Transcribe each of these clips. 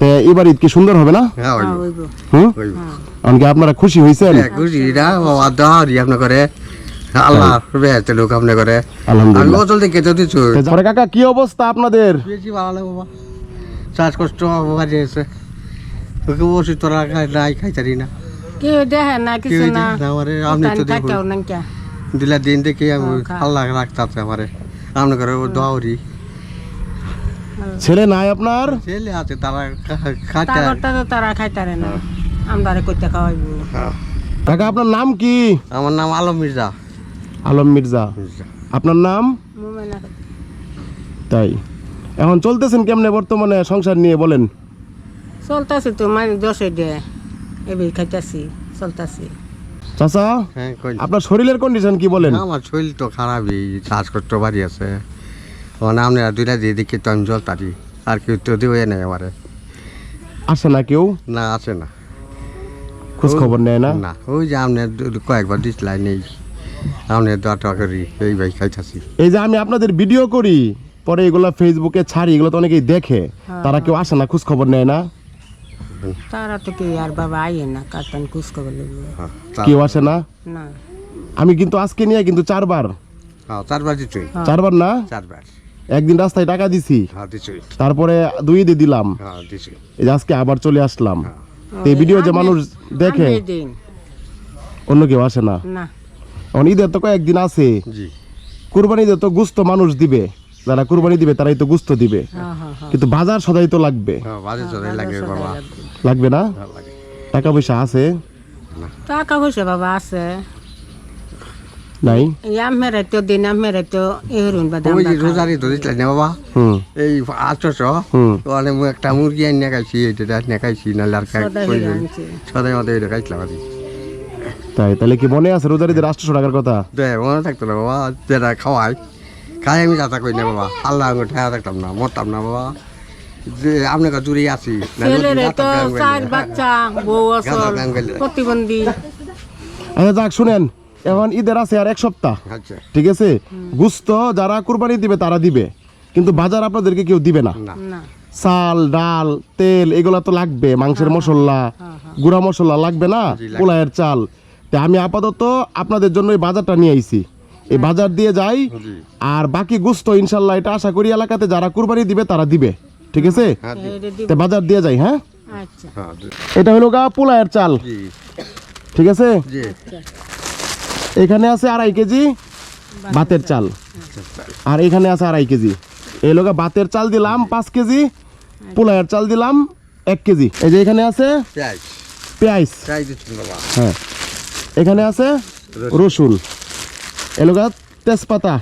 এবার ঈদ কি সুন্দর হবে না? হ্যাঁ হ্যাঁ, হুম? হইব। এমনকি আপনারা খুশি হয়েছেন হ্যাঁ, খুশি। না বাবা দাঁড়ি আপনি করে। আল্লাহ বেহেতে লোক আপনি করে। আলহামদুলিল্লাহ। পরে কাকা কি অবস্থা আপনাদের? বেশি ভালো লাগে বাবা। শ্বাসকষ্ট ওষুধ তোরা খাই নাই খাইতারি না। কেউ দেখে না কিছু না। দেখে আপনি তো দেখুন। থাকেও না কে দিলা দিন দেখি আমি আল্লাহ রাখতে আমারে। আপনি করে দৌড়ি ছেলে নাই আপনার? ছেলে আছে তারা খাইতে তো তারা খাইতারে না। আমদারে কইতে খাওয়াইব। হ্যাঁ। কাকা আপনার নাম কি? আমার নাম আলম মির্জা। আলম মির্জা। আপনার নাম? মোমেনা তাই। এখন চলতেছেন কেমনে বর্তমানে সংসার নিয়ে বলেন? চলতাছি তো মানে দশে দে এবার খাইতাছি চলতাছি। চাচা হ্যাঁ কই। আপনার শরীরের কন্ডিশন কি বলেন? আমার শরীর তো খারাপই শ্বাসকষ্ট বাড়ি আছে। মানে আপনারা দুইটা দিয়ে দেখি তো আমি জল তারি আর কেউ তো দেবে নাই আমারে। আসে না কেউ? না আছে না। খোঁজ খবর নেয় না? না ওই যে আপনি কয়েকবার দিসলাই নেই। আপনি দোয়া করি এই ভাই খাইতাছি। এই যে আমি আপনাদের ভিডিও করি পরে এগুলো ফেসবুকে ছাড়ি এগুলো তো অনেকেই দেখে। তারা কেউ আসে না খোঁজ খবর নেয় না? তারা তো কি আর বাবা আইয়ে না কাতান করে লাগবে হ্যাঁ, কেউ আসে না? না। আমি কিন্তু আজকে নিয়ে কিন্তু চারবার। হ্যাঁ, চারবার চারবার না? চারবার। একদিন রাস্তায় টাকা দিছি। হ্যাঁ তারপরে দুই দিয়ে দিলাম। হ্যাঁ এই যে আজকে আবার চলে আসলাম। তো এই ভিডিও যে মানুষ দেখে অন্য কেউ আসে না। না। এখন ঈদের তো কয়েকদিন আছে। জি। কুরবানি ঈদের তো গুস্ত মানুষ দিবে। যারা কুরবানি দিবে তারাই তো গুস্ত দিবে। হ্যাঁ হ্যাঁ হ্যাঁ। কিন্তু বাজার সদাই তো লাগবে। হ্যাঁ লাগবে না? টাকা পয়সা আছে? টাকা পয়সা বাবা আছে। নাই আমের তো দিন আমের তো এহরুন বাদাম ওই রোজারি তো দিসলাই না বাবা হুম এই আটশো হুম মানে মু একটা মুরগি আনি খাইছি এটা আনি খাইছি নাহলে আর খাই সদাই। সদাই এটা খাইছিলাম আর তাই তাহলে কি মনে আছে রোজারিদের আটশো টাকার কথা দেখ মনে থাকতো না বাবা যেটা খাওয়াই খাই আমি যাতা কই না বাবা আল্লাহ আমি ঠেয়া থাকতাম না মরতাম না বাবা যে আপনাকে জুড়ে আছি না তো। প্রতিবন্ধী আচ্ছা যাক শুনেন এখন ঈদের আছে আর এক সপ্তাহ। আচ্ছা। ঠিক আছে? গুস্ত যারা কুরবানি দিবে তারা দিবে। কিন্তু বাজার আপনাদেরকে কেউ দিবে না। চাল ডাল তেল এগুলা তো লাগবে। মাংসের মশলা গুঁড়া মশলা লাগবে না? পোলায়ের চাল। তা আমি আপাতত আপনাদের জন্য এই বাজারটা নিয়ে আইছি। এই বাজার দিয়ে যাই। আর বাকি গুস্ত ইনশাল্লাহ এটা আশা করি এলাকাতে যারা কুরবানি দিবে তারা দিবে। ঠিক আছে? হ্যাঁ তা বাজার দিয়ে যাই হ্যাঁ? আচ্ছা। হ্যাঁ এটা হলো গা পোলায়ের চাল। ঠিক আছে? জি। এখানে আছে আড়াই কেজি ভাতের চাল। আর এখানে আছে আড়াই কেজি। এই লোকা ভাতের চাল দিলাম পাঁচ কেজি পোলায়ের চাল দিলাম এক কেজি। এই যে এখানে আছে পেঁয়াজ। হ্যাঁ। এখানে আছে রসুন। এলোকা তেজপাতা।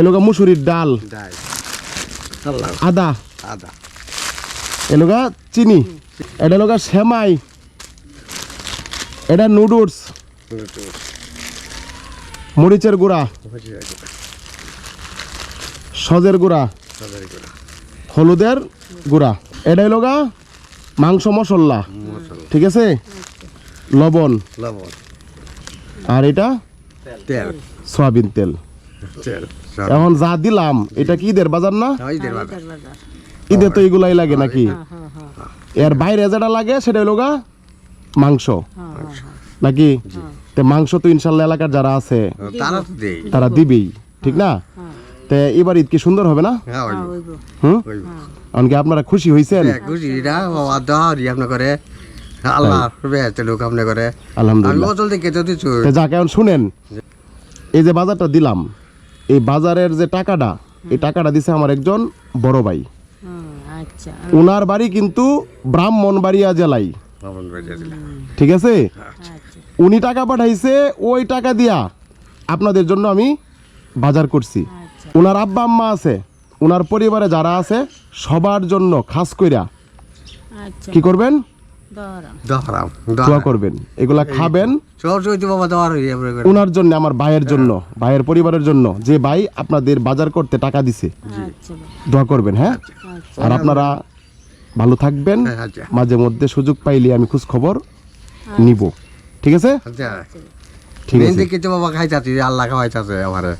এলোকা মুসুরির ডাল। আদা। আদা। এলোকা চিনি। এটা এলোকা সেমাই। এটা নুডলস। মরিচের গুঁড়া। সজের গুঁড়া। হলুদের গুঁড়া। এটা হলো গা মাংস মশলা। ঠিক আছে? লবণ। লবণ আর এটা তেল। সয়াবিন তেল। তেল এখন যা দিলাম এটা কি ঈদের বাজার না? বাজার। ঈদে তো এগুলাই লাগে নাকি? হ্যাঁ হ্যাঁ এর বাইরে যেটা লাগে সেটা হলো গা মাংস। হ্যাঁ হ্যাঁ নাকি? তে মাংস তো ইনশাল্লাহ এলাকার যারা আছে তারা তো দেই। তারা দিবেই ঠিক না? তে এবার ঈদ কি সুন্দর হবে না? হ্যাঁ হ্যাঁ হইব। হুম? এমনকি আপনারা খুশি হয়েছেন খুশি না বাবা দাঁড়ি আপনি করে। আল্লাহ বেহেতে লোক আপনি করে। আলহামদুলিল্লাহ। অচল থেকে তো দিচ্ছু তে যাক এখন শুনেন। এই যে বাজারটা দিলাম এই বাজারের যে টাকাটা এই টাকাটা দিছে আমার একজন বড় ভাই। হুম, আচ্ছা। ওনার বাড়ি কিন্তু ব্রাহ্মণবাড়িয়া জেলায়। ঠিক আছে? আচ্ছা। উনি টাকা পাঠাইছে ওই টাকা দিয়া আপনাদের জন্য আমি বাজার করছি। আচ্ছা। ওনার আব্বা আম্মা আছে ওনার পরিবারে যারা আছে সবার জন্য খাস কইরা আচ্ছা। কি করবেন? দোয়া করবেন। এগুলা খাবেন। ওনার জন্য আমার ভাইয়ের জন্য ভাইয়ের পরিবারের জন্য যে ভাই আপনাদের বাজার করতে টাকা দিছে। আচ্ছা। দোয়া করবেন হ্যাঁ? আচ্ছা। আর আপনারা ভালো থাকবেন। হ্যাঁ, আচ্ছা। মাঝে মধ্যে সুযোগ পাইলে আমি খোঁজ খবর নিব। ঠিক আছে? আচ্ছা। ঠিক আছে। মেহেন্দি কেটে বাবা খাইতাছি আল্লাহ খাওয়াইতাছে আমারে।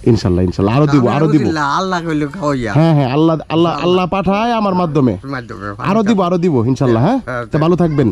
আরও দিব আরও দিব। আল্লাহ কইলে খাওয়াইয়া। হ্যাঁ হ্যাঁ আল্লাহ আল্লাহ আল্লাহ পাঠায় আমার মাধ্যমে। মাধ্যমে আরও দিব আরও দিব ইনশাল্লাহ হ্যাঁ? হ্যাঁ, ভালো থাকবেন।